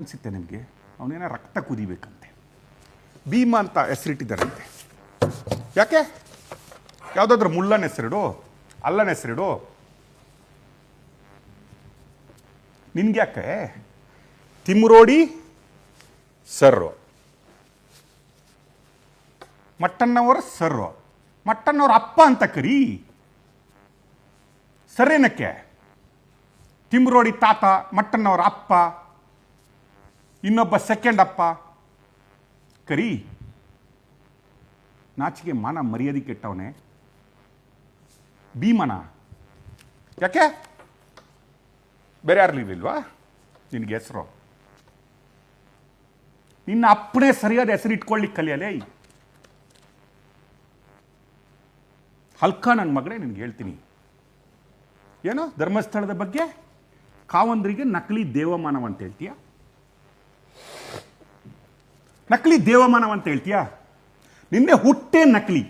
ಅನಿಸುತ್ತೆ ನಿಮಗೆ? ಅವನೇನ ರಕ್ತ ಕುದಿಬೇಕಂತೆ. ಭೀಮ ಅಂತ ಹೆಸರಿಟ್ಟಿದ್ದಾರಂತೆ. ಯಾಕೆ? ಯಾವುದಾದ್ರೂ ಮುಳ್ಳನ ಹೆಸರಿಡು, ಅಲ್ಲನ ಹೆಸರಿಡು? ನಿನ್ಗ್ಯಾಕೆ? ತಿಮ್ರೋಡಿ, ಸರ್ರು. ಮಟ್ಟಣ್ಣವರ ಸರ್ರು. ಮಟ್ಟಣ್ಣವ್ರ ಅಪ್ಪ ಅಂತ ಕರಿ. ಸರೇನಕ್ಕೆ ತಿಮ್ರೋಡಿ ತಾತ, ಮಟ್ಟಣ್ಣವರ ಅಪ್ಪ. ಇನ್ನೊಬ್ಬ ಸೆಕೆಂಡ್ ಅಪ್ಪ. ಕರಿ. ನಾಚಿಗೆ ಮಾನ ಮರ್ಯಾದೆ ಕೆಟ್ಟವನೇ. ಭೀಮನ. ಯಾಕೆ? ಬೇರೆ ಯಾರು ಇರ್ಲಿಲ್ವಾ ನಿನಗೆ ಹೆಸರು. ನಿನ್ನ ಅಪ್ಪನೇ ಸರಿಯಾದ ಹೆಸರು ಇಟ್ಕೊಳ್ಳಿಕ್ಕೆ ಕಲಿಯಲೇ ಹಲ್ಕ ನನ್ನ ಮಗಳೇ, ನಿನ್ಗೆ ಹೇಳ್ತೀನಿ. ಏನೋ? ಧರ್ಮಸ್ಥಳದ ಬಗ್ಗೆ? ಕಾವಂದ್ರಿಗೆ ನಕಲಿ ದೇವಮಾನವ ಅಂತ ಹೇಳ್ತೀಯ? ನಕಲಿ ದೇವಮಾನವ ಅಂತ ಹೇಳ್ತೀಯಾ? ನಿನ್ನೆ ಹುಟ್ಟೆ ನಕಲಿ.